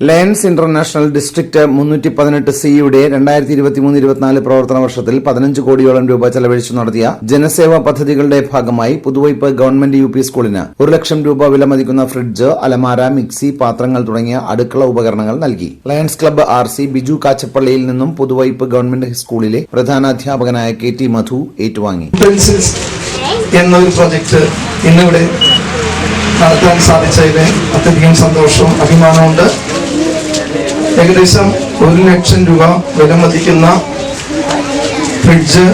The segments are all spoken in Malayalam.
ലയൺസ് ഇന്റർനാഷണൽ ഡിസ്ട്രിക്ട് മുന്നൂറ്റി പതിനെട്ട് സിയുടെ രണ്ടായിരത്തി ഇരുപത്തിമൂന്ന് ഇരുപത്തിനാല് പ്രവർത്തന വർഷത്തിൽ പതിനഞ്ച് കോടിയോളം രൂപ ചെലവഴിച്ചു നടത്തിയ ജനസേവാ പദ്ധതികളുടെ ഭാഗമായി പുതുവൈപ്പ് ഗവൺമെന്റ് യു പി സ്കൂളിന് ഒരു ലക്ഷം രൂപ വിലമതിക്കുന്ന ഫ്രിഡ്ജ് അലമാര മിക്സി പാത്രങ്ങൾ തുടങ്ങിയ അടുക്കള ഉപകരണങ്ങൾ നൽകി. Lions club R C Biju കാച്ചപ്പള്ളിയിൽ നിന്നും പുതുവൈപ്പ് ഗവൺമെന്റ് സ്കൂളിലെ പ്രധാനാധ്യാപകനായ കെ ടി മധു ഏറ്റുവാങ്ങി. എന്നൊരു ഇന്നിവിടെ നടത്താൻ സാധിച്ചതിന് അത്യധികം സന്തോഷവും അഭിമാനമുണ്ട് ഏകദേശം ഒരു ലക്ഷം രൂപ വിലമതിക്കുന്ന ഫ്രിഡ്ജ്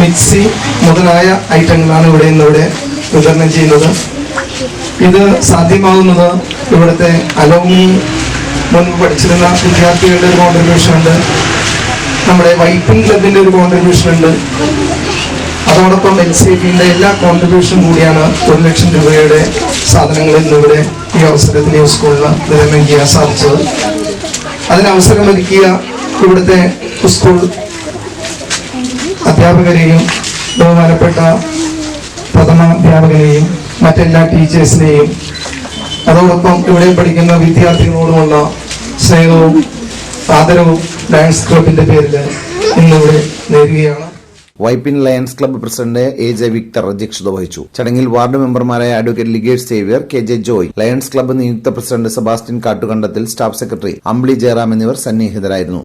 മിക്സി മുതലായ ഐറ്റങ്ങളാണ് ഇവിടെ ഇന്നിവിടെ വിതരണം ചെയ്യുന്നത്. ഇത് സാധ്യമാകുന്നത് ഇവിടുത്തെ അലോമി മുൻപ് പഠിച്ചിരുന്ന വിദ്യാർത്ഥികളുടെ ഒരു കോൺട്രിബ്യൂഷൻ ഉണ്ട്. നമ്മുടെ വൈപ്പിംഗ് ക്ലബിന്റെ ഒരു കോൺട്രിബ്യൂഷൻ ഉണ്ട്. അതോടൊപ്പം എൽ സി പിന്റെ എല്ലാ കോൺട്രിബ്യൂഷനും കൂടിയാണ് ഒരു ലക്ഷം രൂപയുടെ സാധനങ്ങൾ ഇന്നിവിടെ ഈ അവസരത്തിൽ ഈ സ്കൂളിൽ വിതരണം ചെയ്യാൻ സാധിച്ചത്. അതിന് അവസരമൊരുക്കിയ ഇവിടുത്തെ സ്കൂൾ അധ്യാപകരെയും ബഹുമാനപ്പെട്ട പ്രഥമ അധ്യാപകനെയും മറ്റെല്ലാ ടീച്ചേഴ്സിനെയും അതോടൊപ്പം ഇവിടെ പഠിക്കുന്ന വിദ്യാർത്ഥികളോടുമുള്ള സ്നേഹവും ആദരവും ഡാൻസ് ക്ലബിന്റെ പേരിൽ ഇന്നിവിടെ നേരുകയാണ്. Vypin lions club president A J Victor അധ്യക്ഷത വഹിച്ചു. ചടങ്ങിൽ വാർഡ് മെമ്പർമാരായ advocate Ligesh Xavier K J Joy lions club നിയുക്ത president Sebastian Kattukandathil staff secretary Ambli Jayaram എന്നിവർ സന്നിഹിതരായിരുന്നു.